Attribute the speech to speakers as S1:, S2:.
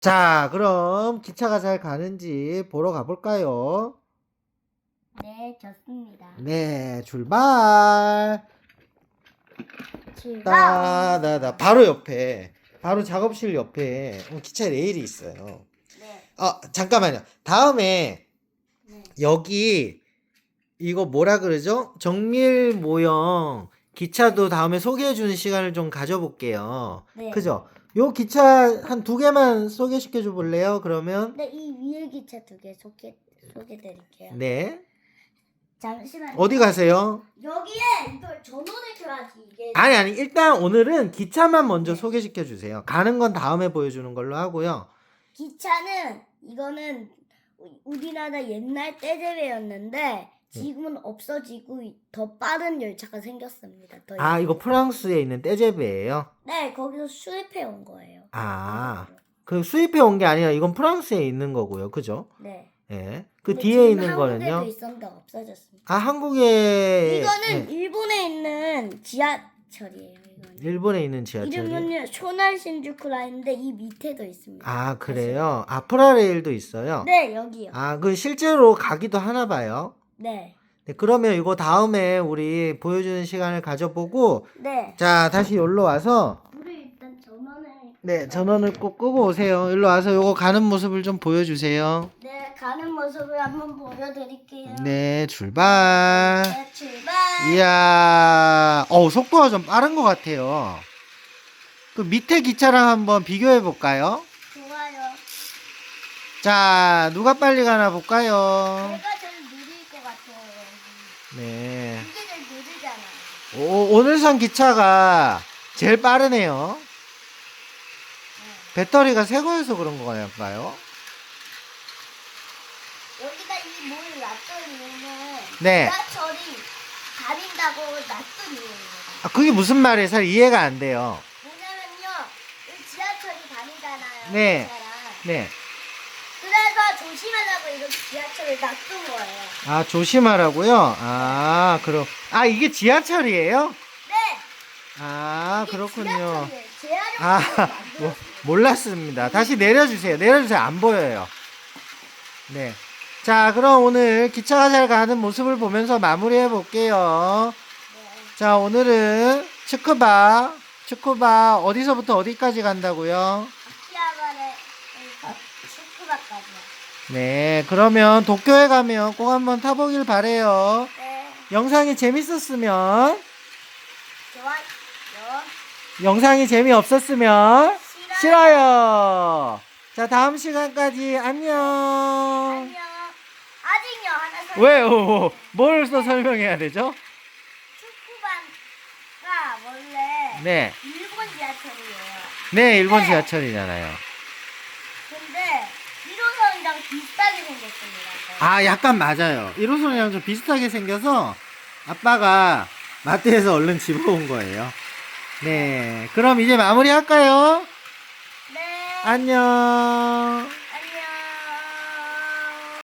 S1: 자, 그럼 기차가 잘 가는지 보러 가볼까요?
S2: 네, 좋습니다.
S1: 네, 출발.
S2: 출발.
S1: 따다다 바로 옆에 바로 작업실 옆에 어, 기차 레일이 있어요.
S2: 네.
S1: 아 잠깐만요. 다음에
S2: 네.
S1: 여기 이거 뭐라 그러죠? 정밀 모형 기차도 다음에 소개해 주는 시간을 좀 가져볼게요.
S2: 네.
S1: 그죠? 요 기차 한 두 개만 소개시켜 줘 볼래요? 그러면
S2: 네, 이 위에 기차 두 개 소개 소개 드릴게요.
S1: 네
S2: 잠시만.
S1: 어디 가세요?
S2: 여기에 이걸 전원을 켜야지 이게.
S1: 아니 아니 일단 오늘은 기차만 먼저
S2: 네.
S1: 소개시켜 주세요. 가는 건 다음에 보여주는 걸로 하고요.
S2: 기차는 이거는 우- 우리나라 옛날 떼제베였는데 지금은 없어지고 더 빠른 열차가 생겼습니다. 더
S1: 아 이거
S2: 거.
S1: 프랑스에 있는 떼제베예요.
S2: 네, 거기서 수입해 온 거예요.
S1: 아. 그 수입해 온 게 아니라 이건 프랑스에 있는 거고요. 그죠?
S2: 네.
S1: 예. 그
S2: 근데
S1: 뒤에
S2: 지금
S1: 있는
S2: 한국에도
S1: 거는요.
S2: 있었는데 없어졌습니다.
S1: 아, 한국에
S2: 이거는
S1: 예.
S2: 일본에 있는 지하철이에요. 이거는.
S1: 일본에 있는 지하철이.
S2: 이름은요 쇼날 신주쿠 라인인데 이 밑에도 있습니다.
S1: 아, 그래요. 아, 프라레일도 있어요.
S2: 네 여기요.
S1: 아, 그 실제로 가기도 하나 봐요.
S2: 네.
S1: 네, 그러면 이거 다음에 우리 보여주는 시간을 가져보고
S2: 네.
S1: 자, 다시 여기로 와서
S2: 불을 일단 전원을.
S1: 네, 전원을 꼭 끄고 오세요. 일로 와서 요거 가는 모습을 좀 보여주세요.
S2: 네 가는 모습을 한번 보여드릴게요.
S1: 네, 출발.
S2: 네, 출발.
S1: 이야, 어우, 속도가 좀 빠른 것 같아요. 그 밑에 기차랑 한번 비교해 볼까요?
S2: 좋아요.
S1: 자, 누가 빨리 가나 볼까요?
S2: 제가.
S1: 네.
S2: 이게 제일 느리잖아요.
S1: 오, 오늘선 기차가 제일 빠르네요. 배터리가 새 거여서 그런 거일까요?
S2: 여기다 이 문을 놨던 이유는
S1: 네.
S2: 지하철이 가린다고 놨던 이유입니다.
S1: 아, 그게 무슨 말이에요? 잘 이해가 안 돼요.
S2: 뭐냐면요, 이 지하철이 다니잖아요.
S1: 네.
S2: 기차랑.
S1: 네.
S2: 조심하라고 이렇게 지하철을 놔둔 거예요.
S1: 아, 조심하라고요? 아, 그럼. 아, 이게 지하철이에요?
S2: 네.
S1: 아,
S2: 이게
S1: 그렇군요.
S2: 지하철이에요.
S1: 아. 뭐, 몰랐습니다. 다시 내려주세요. 내려주세요. 안 보여요. 네. 자, 그럼 오늘 기차가 잘 가는 모습을 보면서 마무리해 볼게요.
S2: 네.
S1: 자, 오늘은 츠쿠바, 츠쿠바 어디서부터 어디까지 간다고요?
S2: 아키하바레 슈크바까지요.
S1: 네, 그러면 도쿄에 가면 꼭 한번 타보길 바래요.
S2: 네.
S1: 영상이 재밌었으면,
S2: 좋아요.
S1: 영상이 재미없었으면
S2: 싫어요.
S1: 싫어요. 자, 다음 시간까지 안녕.
S2: 안녕. 아직요 하나 설.
S1: 왜, 어, 뭘또 설명해야 되죠?
S2: 슈크바가 원래
S1: 네.
S2: 일본 지하철이에요.
S1: 네, 일본
S2: 네.
S1: 지하철이잖아요.
S2: 근데 1호선이랑 비슷하게 생겼습니다.
S1: 아, 약간 맞아요. 1호선이랑 좀 비슷하게 생겨서 아빠가 마트에서 얼른 집어온 거예요. 네. 그럼 이제 마무리 할까요?
S2: 네.
S1: 안녕.